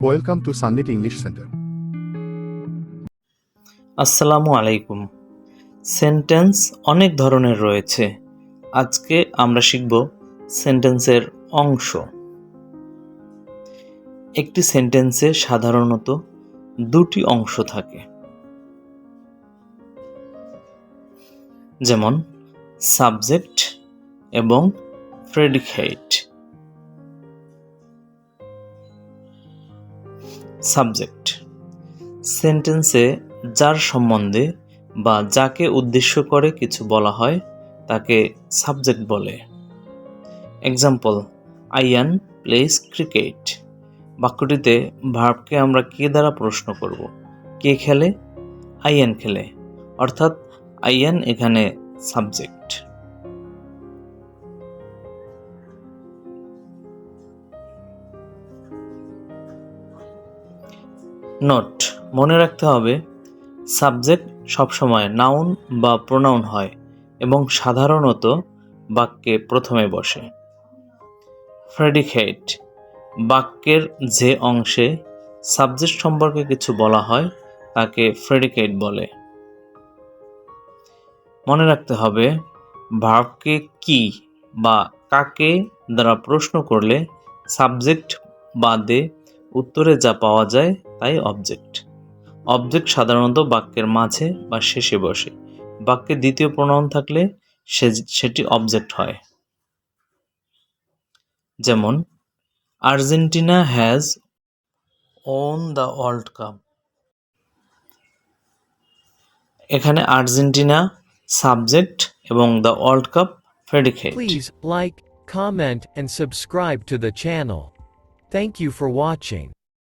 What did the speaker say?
Welcome to Sandit English Center. আসসালামু আলাইকুম। Sentence অনেক ধরনের রয়েছে। আজকে আমরা শিখব সেন্টেন্সের অংশ। একটি সেন্টেন্সে সাধারণত দুটি অংশ থাকে। যেমন সাবজেক্ট এবং প্রেডিকেট সাবজেক্ট। সেন্টেন্সে যার সম্বন্ধে বা যাকে উদ্দেশ্য করে কিছু বলা হয়, তাকে সাবজেক্ট বলে। এক্সাম্পল আইয়ান প্লেস ক্রিকেট বাক্যটিতে ভার্বকে আমরা কে দ্বারা প্রশ্ন করব? কে খেলে? আইয়ান খেলে। অর্থাৎ আইয়ান এখানে সাবজেক্ট। নোট মনে রাখতে হবে সাবজেক্ট সবসময় নাউন বা প্রোনাউন হয় এবং সাধারণত বাক্যে প্রথমে বসে। প্রেডিকেট বাক্যের যে অংশে সাবজেক্ট সম্পর্কে কিছু বলা হয়, তাকে প্রেডিকেট বলে। মনে রাখতে হবে ভার্বকে কি বা কাকে দ্বারা প্রশ্ন করলে সাবজেক্ট বাদে উত্তরে যা পাওয়া যায় তাই অবজেক্ট অবজেক্ট সাধারণত বাক্যের মাঝে বা শেষে বসে। বাক্যে দ্বিতীয় প্রণয়ন থাকলে সেটি অবজেক্ট হয়। যেমন Argentina has won the world cup এখানে আর্জেন্টিনা সাবজেক্ট এবং the world cup predicate Please like, comment, and subscribe to the channel. Thank you for watching.